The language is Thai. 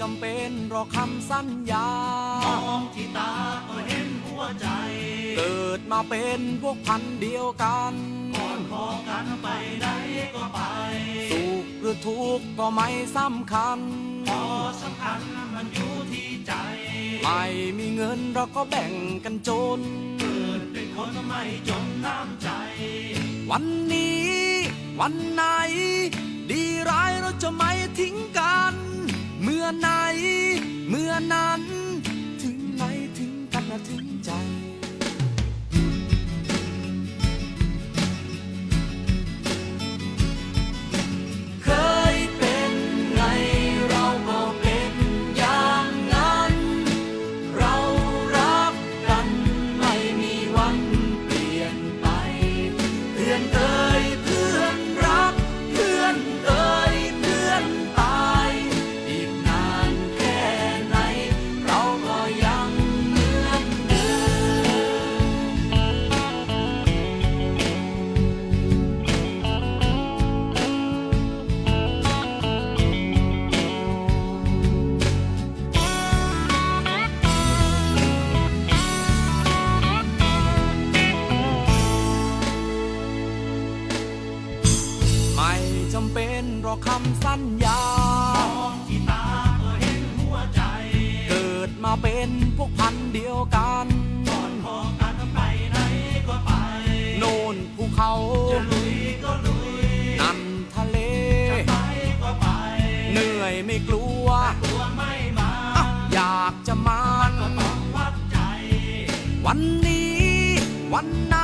จำเป็นหรอกคำสัญญามองที่ตาก็เห็นหัวใจ เกิดมาเป็นพวกพันธุ์เดียวกันก่อนขอกันไปไหนก็ไป สุขหรือทุกข์ก็ไม่สำคัญพอสำคัญมันอยู่ที่ใจ ไม่มีเงินเราก็แบ่งกันจน เกิดเป็นคนไม่จนน้ำใจ วันนี้ วันไหน ถึงใจ เคยเป็นไงเราก็เป็นอย่างนั้น เรารักกันไม่มีวันเปลี่ยนไปเพื่อนเอ่ย จำเป็นรอคำสัญญา มองที่ตาก็เห็นหัวใจ เกิดมาเป็นพวกพันเดียวกันก่อนขอกันไปไหนก็ไป โน่นภูเขาจะลุยก็ลุย นั่นทะเล จะไปก็ไป เหนื่อยไม่กลัว กลัวไม่มาอะอยากจะมา ก็ต้องวัดใจ วันนี้ วันไหน